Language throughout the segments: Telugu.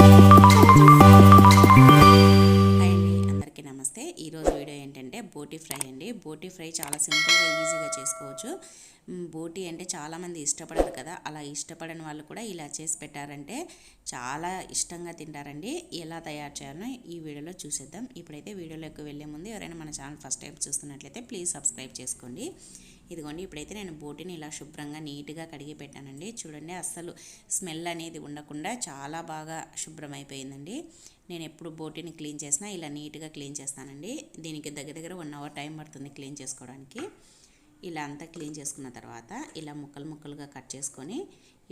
Thank you. బోటి ఫ్రై అండి. బోటి ఫ్రై చాలా సింపుల్గా ఈజీగా చేసుకోవచ్చు. బోటి అంటే చాలామంది ఇష్టపడరు కదా. అలా ఇష్టపడని వాళ్ళు కూడా ఇలా చేసి పెట్టారంటే చాలా ఇష్టంగా తింటారండి. ఎలా తయారు చేయాలో ఈ వీడియోలో చూసేద్దాం. ఇప్పుడైతే వీడియోలోకి వెళ్ళే ముందు ఎవరైనా మన ఛానల్ ఫస్ట్ టైం చూస్తున్నట్లయితే ప్లీజ్ సబ్స్క్రైబ్ చేసుకోండి. ఇదిగోండి ఇప్పుడైతే నేను బోటిని ఇలా శుభ్రంగా నీట్గా కడిగి పెట్టానండి. చూడండి అస్సలు స్మెల్ అనేది ఉండకుండా చాలా బాగా శుభ్రమైపోయిందండి. నేను ఎప్పుడు బోటిని క్లీన్ చేసినా ఇలా నీట్గా క్లీన్ చేస్తానండి. దీనికి దగ్గర దగ్గర వన్ అవర్ టైం పడుతుంది క్లీన్ చేసుకోవడానికి. ఇలా అంతా క్లీన్ చేసుకున్న తర్వాత ఇలా ముక్కలు ముక్కలుగా కట్ చేసుకొని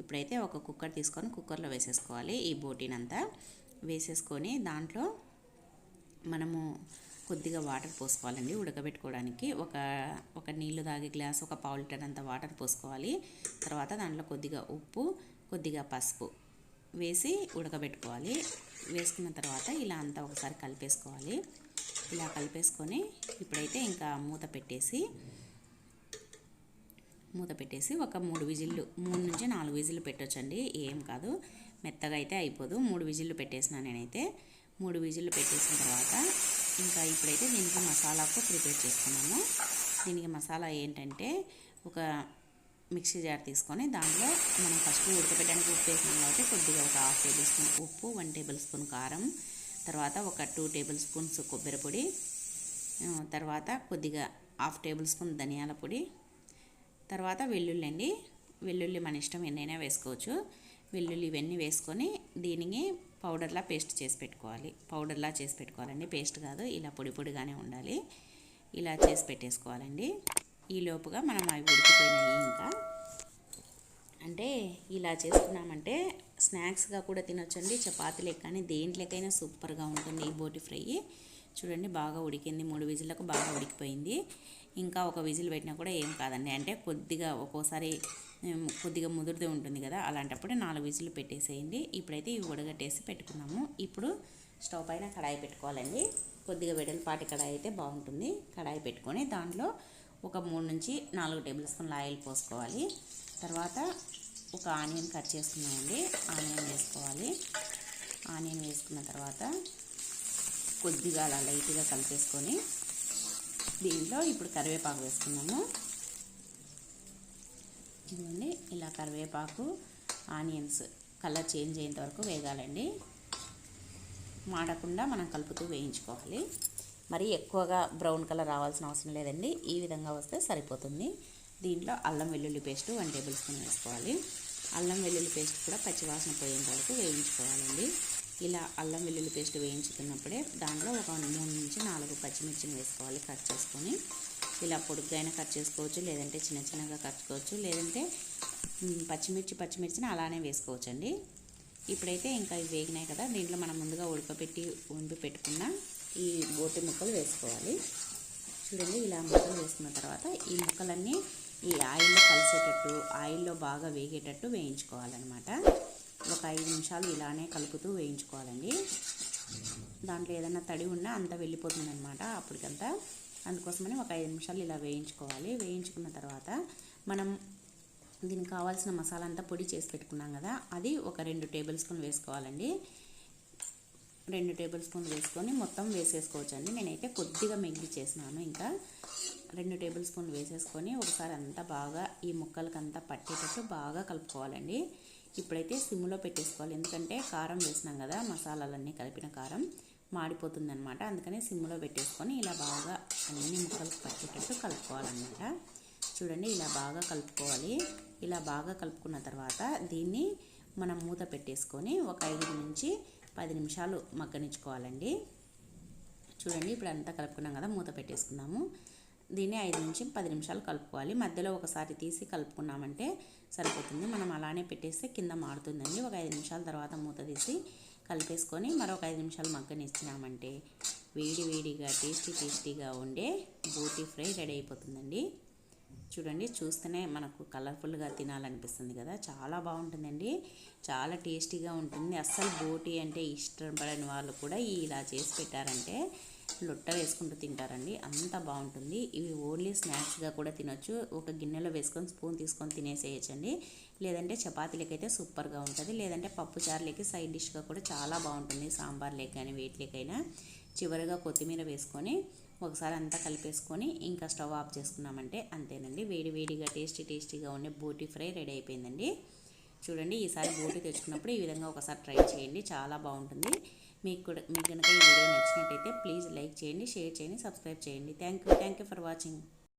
ఇప్పుడైతే ఒక కుక్కర్ తీసుకొని కుక్కర్లో వేసేసుకోవాలి ఈ బోటీని అంతా వేసేసుకొని దాంట్లో మనము కొద్దిగా వాటర్ పోసుకోవాలండి ఉడకబెట్టుకోవడానికి. ఒక ఒక నీళ్ళు తాగే గ్లాస్ ఒక పావు లీటర్ అంత వాటర్ పోసుకోవాలి. తర్వాత దాంట్లో కొద్దిగా ఉప్పు కొద్దిగా పసుపు. వేసి ఉడకబెట్టుకోవాలి. వేసుకున్న తర్వాత ఇలా అంతా ఒకసారి కలిపేసుకోవాలి. ఇలా కలిపేసుకొని ఇప్పుడైతే ఇంకా మూత పెట్టేసి మూత పెట్టేసి ఒక మూడు విజిల్లు మూడు నుంచి నాలుగు విజిల్లు పెట్టొచ్చండి. ఏం కాదు. మెత్తగా అయితే అయిపోదు. మూడు విజిల్లు పెట్టేసిన నేనైతే. మూడు విజిల్లు పెట్టేసిన తర్వాత ఇంకా ఇప్పుడైతే దీనికి మసాలాకు ప్రిపేర్ చేసుకున్నాము దీనికి మసాలా ఏంటంటే ఒక మిక్సీ జార్ తీసుకొని దాంట్లో మనం ఫస్ట్ ఉడకబెట్టడానికి ఉప్పు వేసినాం కాబట్టి కొద్దిగా ఒక హాఫ్ టేబుల్ స్పూన్ ఉప్పు వన్ టేబుల్ స్పూన్ కారం తర్వాత ఒక టూ టేబుల్ స్పూన్స్ కొబ్బరి పొడి తర్వాత కొద్దిగా హాఫ్ టేబుల్ స్పూన్ ధనియాల పొడి తర్వాత వెల్లుల్లి అండి. వెల్లుల్లి మన ఇష్టం ఎన్నైనా వేసుకోవచ్చు. వెల్లుల్లి ఇవన్నీ వేసుకొని దీనిని పౌడర్లా పేస్ట్ చేసి పెట్టుకోవాలి. పౌడర్లా చేసి పెట్టుకోవాలండి. పేస్ట్ కాదు ఇలా పొడి పొడిగానే ఉండాలి. ఇలా చేసి పెట్టేసుకోవాలండి. ఈ లోపుగా మనం అవి ఉడికిపోయినాయి ఇంకా. అంటే ఇలా చేసుకున్నామంటే స్నాక్స్గా కూడా తినొచ్చండి చపాతీలకు కానీ దేంట్లోకైనా సూపర్గా ఉంటుంది ఈ బోటి ఫ్రై. చూడండి బాగా ఉడికింది మూడు విజిల్లకు బాగా ఉడికిపోయింది. ఇంకా ఒక విజిల్ పెట్టినా కూడా ఏం కాదండి. అంటే కొద్దిగా ఒక్కోసారి కొద్దిగా ముదురుది ఉంటుంది కదా అలాంటప్పుడు నాలుగు విజిల్లు పెట్టేసేయండి. ఇప్పుడైతే ఇవి ఉడగట్టేసి పెట్టుకున్నాము. ఇప్పుడు స్టవ్ పైన కడాయి పెట్టుకోవాలండి. కొద్దిగా వెడల్పాటి కడాయి అయితే బాగుంటుంది. కడాయి పెట్టుకొని దాంట్లో ఒక మూడు నుంచి నాలుగు టేబుల్ స్పూన్ల ఆయిల్ పోసుకోవాలి. తర్వాత ఒక ఆనియన్ కట్ చేసుకున్నామండి. ఆనియన్ వేసుకోవాలి. ఆనియన్ వేసుకున్న తర్వాత కొద్దిగా అలా లైట్గా కలిపేసుకొని దీంట్లో ఇప్పుడు కరివేపాకు వేసుకున్నాము ఇదిగోండి ఇలా కరివేపాకు ఆనియన్స్ కలర్ చేంజ్ అయ్యేంత వరకు వేగాలండి. మాడకుండా మనం కలుపుతూ వేయించుకోవాలి. మరి ఎక్కువగా బ్రౌన్ కలర్ రావాల్సిన అవసరం లేదండి. ఈ విధంగా వస్తే సరిపోతుంది. దీంట్లో అల్లం వెల్లుల్లి పేస్ట్ వన్ టేబుల్ స్పూన్ వేసుకోవాలి. అల్లం వెల్లుల్లి పేస్ట్ కూడా పచ్చివాసన పోయేంత వరకు వేయించుకోవాలండి. ఇలా అల్లం వెల్లుల్లి పేస్ట్ వేయించుకున్నప్పుడే దాంట్లో ఒక మూడు నుంచి నాలుగు పచ్చిమిర్చిని వేసుకోవాలి కట్ చేసుకొని. ఇలా పొడుగ్గా కట్ చేసుకోవచ్చు లేదంటే చిన్న చిన్నగా కట్టుకోవచ్చు లేదంటే పచ్చిమిర్చి పచ్చిమిర్చిని అలానే వేసుకోవచ్చండి. ఇప్పుడైతే ఇంకా ఇవి వేగినాయి కదా దీంట్లో మనం ముందుగా ఉడకబెట్టి ఉండి పెట్టుకున్న ఈ బోటి ముక్కలు వేసుకోవాలి. చూడండి ఇలా ముక్కలు వేసుకున్న తర్వాత ఈ ముక్కలన్నీ ఈ ఆయిల్లో కలిసేటట్టు ఆయిల్లో బాగా వేగేటట్టు వేయించుకోవాలన్నమాట. ఒక ఐదు నిమిషాలు ఇలానే కలుపుతూ వేయించుకోవాలండి. దాంట్లో ఏదైనా తడి ఉన్నా అంతా వెళ్ళిపోతుంది అనమాట అప్పటికంతా. అందుకోసమని ఒక ఐదు నిమిషాలు ఇలా వేయించుకోవాలి. వేయించుకున్న తర్వాత మనం దీనికి కావాల్సిన మసాలా అంతా పొడి చేసి పెట్టుకున్నాం కదా అది ఒక రెండు టేబుల్ స్పూన్ వేసుకోవాలండి. రెండు టేబుల్ స్పూన్ వేసుకొని మొత్తం వేసేసుకోవచ్చు అండి నేనైతే కొద్దిగా మిగిలి చేసినాను ఇంకా. రెండు టేబుల్ స్పూన్లు వేసేసుకొని ఒకసారి అంతా బాగా ఈ ముక్కలకి అంతా పట్టేటట్టు బాగా కలుపుకోవాలండి. ఇప్పుడైతే సిమ్లో పెట్టేసుకోవాలి. ఎందుకంటే కారం వేసినాం కదా మసాలాలన్నీ కలిపిన కారం మాడిపోతుంది అనమాట అందుకని సిమ్లో పెట్టేసుకొని ఇలా బాగా అన్ని ముక్కలకు పట్టేటట్టు కలుపుకోవాలన్నమాట. చూడండి ఇలా బాగా కలుపుకోవాలి. ఇలా బాగా కలుపుకున్న తర్వాత దీన్ని మనం మూత పెట్టేసుకొని ఒక ఐదు నుంచి పది నిమిషాలు మగ్గనించుకోవాలండి చూడండి ఇప్పుడు అంతా కలుపుకున్నాం కదా మూత పెట్టేసుకుందాము. దీన్ని ఐదు నుంచి పది నిమిషాలు కలుపుకోవాలి. మధ్యలో ఒకసారి తీసి కలుపుకున్నామంటే సరిపోతుంది. మనం అలానే పెట్టేస్తే కింద మారుతుందండి. ఒక ఐదు నిమిషాల తర్వాత మూత తీసి కలిపేసుకొని మరొక ఐదు నిమిషాలు మగ్గనిచ్చినామంటే వేడి వేడిగా టేస్టీ టేస్టీగా ఉండే బోటీ ఫ్రై రెడీ అయిపోతుందండి. చూడండి చూస్తేనే మనకు కలర్ఫుల్గా తినాలనిపిస్తుంది కదా. చాలా బాగుంటుందండి. చాలా టేస్టీగా ఉంటుంది. అస్సలు బోటి అంటే ఇష్టపడని వాళ్ళు కూడా ఇలా చేసి పెట్టారంటే లొట్ట వేసుకుంటూ తింటారండి. అంత బాగుంటుంది. ఇవి ఓన్లీ స్నాక్స్గా కూడా తినొచ్చు. ఒక గిన్నెలో వేసుకొని స్పూన్ తీసుకొని తినేసేయచ్చండి. లేదంటే చపాతీలకైతే సూపర్గా ఉంటుంది. లేదంటే పప్పు చారులకి సైడ్ డిష్గా కూడా చాలా బాగుంటుంది. సాంబార్లకి కానీ వేటిలేకైనా. చివరిగా కొత్తిమీర వేసుకొని ఒకసారి అంతా కలిపేసుకొని ఇంకా స్టవ్ ఆఫ్ చేసుకున్నామంటే అంతేనండి. వేడి వేడిగా టేస్టీ టేస్టీగా ఉండే బూటీ ఫ్రై రెడీ అయిపోయిందండి. చూడండి ఈసారి బోటి తెచ్చుకున్నప్పుడు ఈ విధంగా ఒకసారి ట్రై చేయండి. చాలా బాగుంటుంది. మీకు కూడా మీకు కనుక ఈ వీడియో నచ్చినట్టయితే ప్లీజ్ లైక్ చేయండి షేర్ చేయండి సబ్స్క్రైబ్ చేయండి. Thank you thank you for watching.